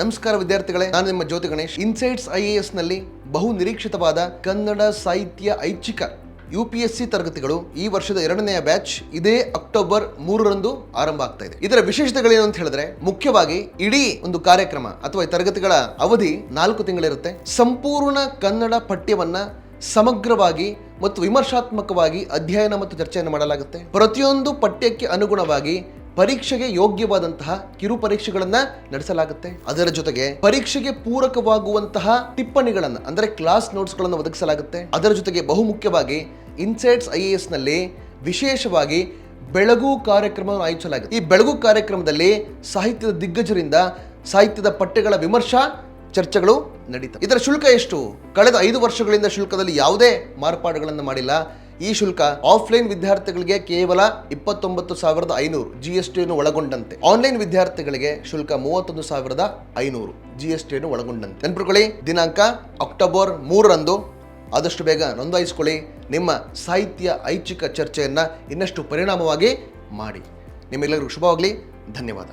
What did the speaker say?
ನಮಸ್ಕಾರ ವಿದ್ಯಾರ್ಥಿಗಳೇ, ನಾನು ನಿಮ್ಮ ಜ್ಯೋತಿ ಗಣೇಶ್. ಇನ್ಸೈಟ್ಸ್ ಐ ನಲ್ಲಿ ಬಹು ನಿರೀಕ್ಷಿತವಾದ ಕನ್ನಡ ಸಾಹಿತ್ಯ ಐಚ್ಛಿಕ ಯು ಪಿ ಎಸ್ ಸಿ ತರಗತಿಗಳು ಈ ವರ್ಷದ ಎರಡನೆಯ ಬ್ಯಾಚ್ ಇದೇ ಅಕ್ಟೋಬರ್ ಮೂರರಂದು ಆರಂಭ ಆಗ್ತಾ ಇದೆ. ಇದರ ವಿಶೇಷತೆಗಳೇನು ಅಂತ ಹೇಳಿದ್ರೆ, ಮುಖ್ಯವಾಗಿ ಇಡೀ ಒಂದು ಕಾರ್ಯಕ್ರಮ ಅಥವಾ ಈ ತರಗತಿಗಳ ಅವಧಿ ನಾಲ್ಕು ತಿಂಗಳಿರುತ್ತೆ. ಸಂಪೂರ್ಣ ಕನ್ನಡ ಪಠ್ಯವನ್ನ ಸಮಗ್ರವಾಗಿ ಮತ್ತು ವಿಮರ್ಶಾತ್ಮಕವಾಗಿ ಅಧ್ಯಯನ ಮತ್ತು ಚರ್ಚೆಯನ್ನು ಮಾಡಲಾಗುತ್ತೆ. ಪ್ರತಿಯೊಂದು ಪಠ್ಯಕ್ಕೆ ಅನುಗುಣವಾಗಿ ಪರೀಕ್ಷೆಗೆ ಯೋಗ್ಯವಾದಂತಹ ಕಿರು ಪರೀಕ್ಷೆಗಳನ್ನ ನಡೆಸಲಾಗುತ್ತೆ. ಅದರ ಜೊತೆಗೆ ಪರೀಕ್ಷೆಗೆ ಪೂರಕವಾಗುವಂತಹ ಟಿಪ್ಪಣಿಗಳನ್ನ, ಅಂದರೆ ಕ್ಲಾಸ್ ನೋಟ್ಸ್ಗಳನ್ನು ಒದಗಿಸಲಾಗುತ್ತೆ. ಅದರ ಜೊತೆಗೆ ಬಹುಮುಖ್ಯವಾಗಿ ಇನ್ಸೈಟ್ಸ್ ಐ ಎಸ್ನಲ್ಲಿ ವಿಶೇಷವಾಗಿ ಬೆಳಗು ಕಾರ್ಯಕ್ರಮವನ್ನು ಆಯೋಜಿಸಲಾಗಿದೆ ಈ ಬೆಳಗು ಕಾರ್ಯಕ್ರಮದಲ್ಲಿ ಸಾಹಿತ್ಯದ ದಿಗ್ಗಜರಿಂದ ಸಾಹಿತ್ಯದ ಪಠ್ಯಗಳ ವಿಮರ್ಶಾ, ಚರ್ಚೆಗಳು ನಡೀತವೆ. ಇದರ ಶುಲ್ಕ ಎಷ್ಟು? ಕಳೆದ ಐದು ವರ್ಷಗಳಿಂದ ಶುಲ್ಕದಲ್ಲಿ ಯಾವುದೇ ಮಾರ್ಪಾಡುಗಳನ್ನು ಮಾಡಿಲ್ಲ. ಈ ಶುಲ್ಕ ಆಫ್ಲೈನ್ ವಿದ್ಯಾರ್ಥಿಗಳಿಗೆ ಕೇವಲ ಇಪ್ಪತ್ತೊಂಬತ್ತು ಸಾವಿರದ ಐನೂರು ಜಿ ಎಸ್ ಟಿಯನ್ನು ಒಳಗೊಂಡಂತೆ. ಆನ್ಲೈನ್ ವಿದ್ಯಾರ್ಥಿಗಳಿಗೆ ಶುಲ್ಕ ಮೂವತ್ತೊಂದು ಸಾವಿರದ ಐನೂರು ಜಿ ಎಸ್ ಟಿಯನ್ನು ಒಳಗೊಂಡಂತೆ. ನೆನಪಿಟ್ಕೊಳ್ಳಿ, ದಿನಾಂಕ ಅಕ್ಟೋಬರ್ ಮೂರರಂದು ಆದಷ್ಟು ಬೇಗ ನೋಂದಾಯಿಸಿಕೊಳ್ಳಿ. ನಿಮ್ಮ ಸಾಹಿತ್ಯ ಐಚ್ಛಿಕ ಚರ್ಚೆಯನ್ನು ಇನ್ನಷ್ಟು ಪರಿಣಾಮವಾಗಿ ಮಾಡಿ. ನಿಮ್ಮೆಲ್ಲರಿಗೂ ಶುಭವಾಗಲಿ. ಧನ್ಯವಾದ.